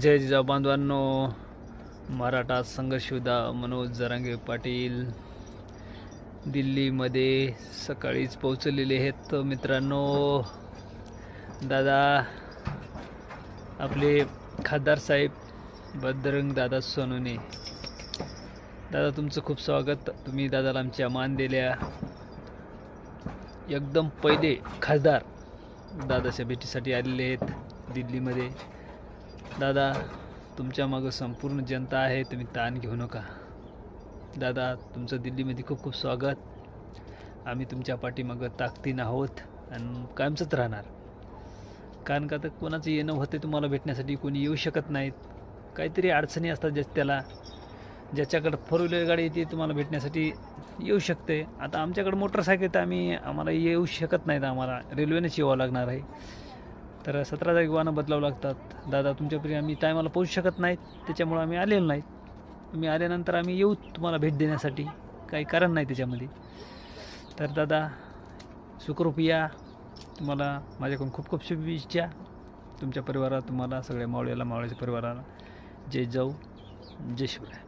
जय जिजाऊ बांधवांनो मराठा संघर्ष मनोज जरांगे पाटील. दिल्लीमध्ये सकाळीच पोहोचलेले आहेत मित्रांनो. दादा आपले खासदार साहेब बदरंग दादा सोनूने दादा तुमचं खूप स्वागत. तुम्ही दादाला आमच्या मान दिल्या. एकदम पहिले खासदार दादाच्या भेटीसाठी आलेले आहेत दिल्लीमध्ये. दादा तुमच्या मागं संपूर्ण जनता आहे तुम्ही ताण घेऊ नका. दादा तुमचं दिल्लीमध्ये खूप खूप स्वागत. आम्ही तुमच्या पाठीमागं ताकदीन आहोत आणि कायमचंच राहणार. कारण का तर कोणाचं येणं होते तुम्हाला भेटण्यासाठी कोणी येऊ शकत नाहीत. काहीतरी अडचणी असतात ज्या त्याला. ज्याच्याकडं फोर व्हीलर गाडी येते तुम्हाला भेटण्यासाठी येऊ शकते. आता आमच्याकडं मोटरसायकल तर आम्ही आम्हाला येऊ शकत नाहीत आम्हाला. रेल्वेनेच यावं लागणार आहे. तर सतरा जागी वाहनं बदलावं लागतात. दादा तुमच्यापरी आम्ही टायमाला पोहोचू शकत नाहीत त्याच्यामुळं आम्ही आलेलो नाहीत. तुम्ही आल्यानंतर आम्ही येऊ तुम्हाला भेट देण्यासाठी. काही कारण नाही त्याच्यामध्ये. तर दादा सुखरूप या. तुम्हाला माझ्याकडून खूप खूप शुभेच्छा. तुमच्या परिवारात तुम्हाला सगळ्या मावळ्याला मावळ्याच्या परिवाराला. जय जाऊ जय शिवराय.